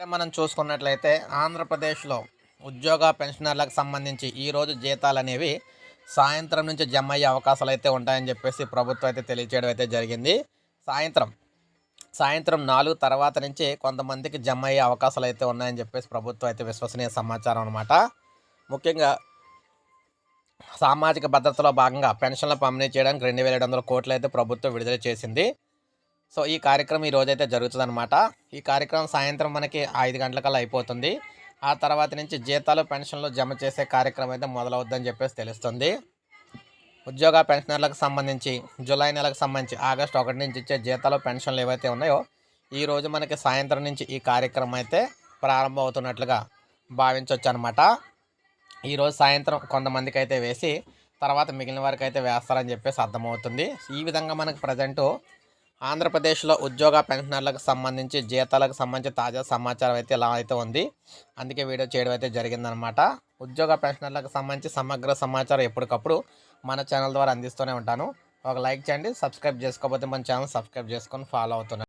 మనం చూసుకున్నట్లయితే ఆంధ్రప్రదేశ్లో ఉద్యోగ పెన్షనర్లకు సంబంధించి ఈరోజు జీతాలు అనేవి సాయంత్రం నుంచి జమ అయ్యే అవకాశాలు అయితే ఉంటాయని చెప్పేసి ప్రభుత్వం అయితే తెలియచేయడం అయితే జరిగింది. సాయంత్రం సాయంత్రం నాలుగు తర్వాత నుంచి కొంతమందికి జమ అయ్యే అవకాశాలు అయితే ఉన్నాయని చెప్పేసి ప్రభుత్వం అయితే విశ్వసనీయ సమాచారం అనమాట ముఖ్యంగా సామాజిక భద్రతలో భాగంగా పెన్షన్ల పంపిణీ చేయడానికి రెండు వేల ఏడు వందల కోట్లు అయితే ప్రభుత్వం విడుదల చేసింది. సో ఈ కార్యక్రమం ఈ రోజైతే జరుగుతుందన్నమాట. ఈ కార్యక్రమం సాయంత్రం మనకి ఐదు గంటలకల్లా అయిపోతుంది. ఆ తర్వాత నుంచి జీతాలు పెన్షన్లు జమ చేసే కార్యక్రమం అయితే మొదలవుద్దని చెప్పేసి తెలుస్తుంది. ఉద్యోగ పెన్షనర్లకు సంబంధించి జూలై నెలకు సంబంధించి ఆగస్టు ఒకటి నుంచి ఇచ్చే జీతాలు పెన్షన్లు ఏవైతే ఉన్నాయో ఈరోజు మనకి సాయంత్రం నుంచి ఈ కార్యక్రమం అయితే ప్రారంభం అవుతున్నట్లుగా భావించవచ్చు అనమాట ఈరోజు సాయంత్రం కొంతమందికి అయితే వేసి తర్వాత మిగిలిన వారికి అయితే వేస్తారని చెప్పేసి అర్థమవుతుంది. ఈ విధంగా మనకు ప్రజెంటు ఆంధ్రప్రదేశ్లో ఉద్యోగ పెన్షనర్లకు సంబంధించి జీతాలకు సంబంధించి తాజా సమాచారం అయితే ఇలా అయితే ఉంది. అందుకే వీడియో చేయడం అయితే జరిగిందనమాట ఉద్యోగ పెన్షనర్లకు సంబంధించి సమగ్ర సమాచారం ఎప్పటికప్పుడు మన ఛానల్ ద్వారా అందిస్తూనే ఉంటాను. ఒక లైక్ చేయండి సబ్స్క్రైబ్ చేసుకోకపోతే మన ఛానల్ సబ్స్క్రైబ్ చేసుకొని ఫాలో అవుతున్నాను